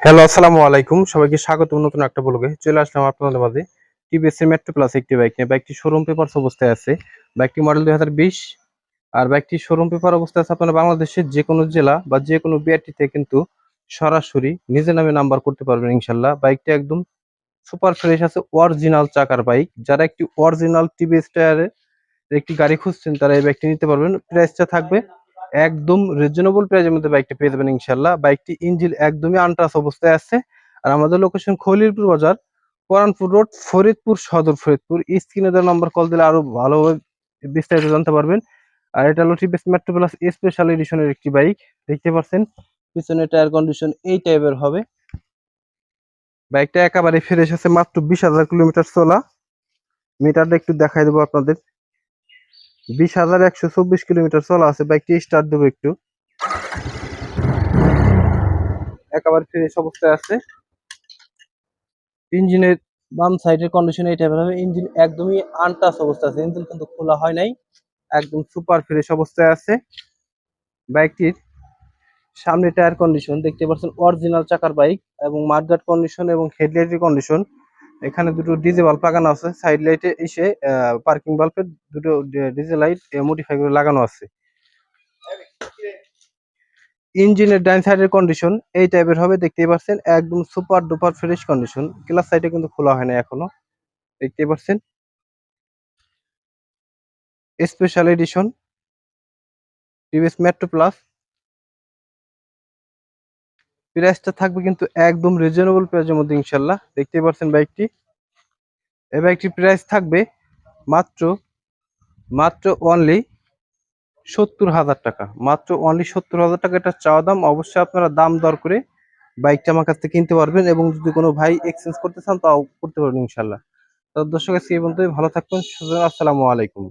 Hello আসসালামু আলাইকুম। সবাইকে স্বাগত নতুন একটা ব্লগে। চলে আসলাম আপনাদের মাঝে। টিভিএস এর মেট্রো প্লাস একটি বাইক নিয়ে। বাইকটি শোরুম পেপারস অবস্থায় আছে। বাইকটি মডেল দুই হাজার বিশ। আর বাইকটি শোরুম পেপার অবস্থায় আছে আপনারা বাংলাদেশের যে কোনো জেলা বা যে কোনো বিআরটিতে কিন্তু সরাসরি নিজের নামে নাম্বার করতে পারবেন ইনশাল্লাহ। বাইকটি একদম সুপার ফ্রেশ আছে অরিজিনাল চাকার বাইক যারা একটি অরিজিনাল টিভিএস টায়ারের একটি গাড়ি খুঁজছেন, তারা এই বাইকটি নিতে পারবেন। প্রাইসটা থাকবে একদম রিজনেবল প্রাইসের মধ্যে বাইকটা পেয়ে যাবেন ইনশাল্লাহ বাইকটি ইঞ্জিন একদমই আনটাস অবস্থায় আছে। আর আমাদের লোকেশন খলিলপুর বাজার পরানপুর রোড ফরিদপুর সদর ফরিদপুর। স্ক্রিনে দেওয়া নাম্বার কল দিলে আরও ভালোভাবে বিস্তারিত জানতে পারবেন। আর এটা হলো TVS metro plus special edition একটি বাইক দেখতে পাচ্ছেন? পিছনে টায়ার কন্ডিশন এই টাইপের হবে। বাইকটা একেবারে ফ্রেশ আছে, মাত্র বিশ হাজার কিলোমিটার চলা। মিটারটা একটু দেখাই দেবো আপনাদের। বিশ হাজার একশো চব্বিশ কিলোমিটার চলা আছে। বাইকটি স্টার্ট দেবো একটু। একেবারে ফ্রেশ অবস্থায় আছে। ইঞ্জিনের বাম সাইডের কন্ডিশন এই টাইপের হবে। ইঞ্জিন একদমই আনটাচ অবস্থা আছে। ইঞ্জিন কিন্তু খোলা হয় নাই। একদম সুপার ফ্রেশ অবস্থায় আছে। বাইকটির সামনে টায়ার কন্ডিশন দেখতে পাচ্ছেন অরিজিনাল চাকার বাইক এবং মার্গার্ড কন্ডিশন এবং হেডলাইটের কন্ডিশন এখানে দুটো ডিজে বাল্ব লাগানো আছে সাইড লাইটে এসে পার্কিং বাল্বের দুটো ডিজে লাইট মডিফাই করে লাগানো আছে। ইঞ্জিনের ডাইন সাইডের কন্ডিশন এই টাইপের হবে, দেখতেই পাচ্ছেন, একদম super duper fresh condition class সাইডে কিন্তু খোলা হয় না এখনও, দেখতেই পাচ্ছেন। Special edition TVS Metro plus প্রাইসটা থাকবে কিন্তু একদম রিজনেবল প্রাইসের মধ্যে ইনশাল্লাহ দেখতেই পাচ্ছেন বাইকটি। এই বাইকটির প্রাইস থাকবে মাত্র মাত্র অনলি সত্তর হাজার টাকা। মাত্র অনলি সত্তর হাজার টাকা। এটা চাওয়া দাম, অবশ্যই আপনারা দাম দর করে বাইকটা আমার কাছ থেকে কিনতে পারবেন এবং যদি কোনো ভাই এক্সচেঞ্জ করতে চান, তাও করতে পারবেন ইনশাল্লাহ তো দর্শক, আজকে এই পর্যন্তই। ভালো থাকবেন সুতরাং আসসালামু আলাইকুম।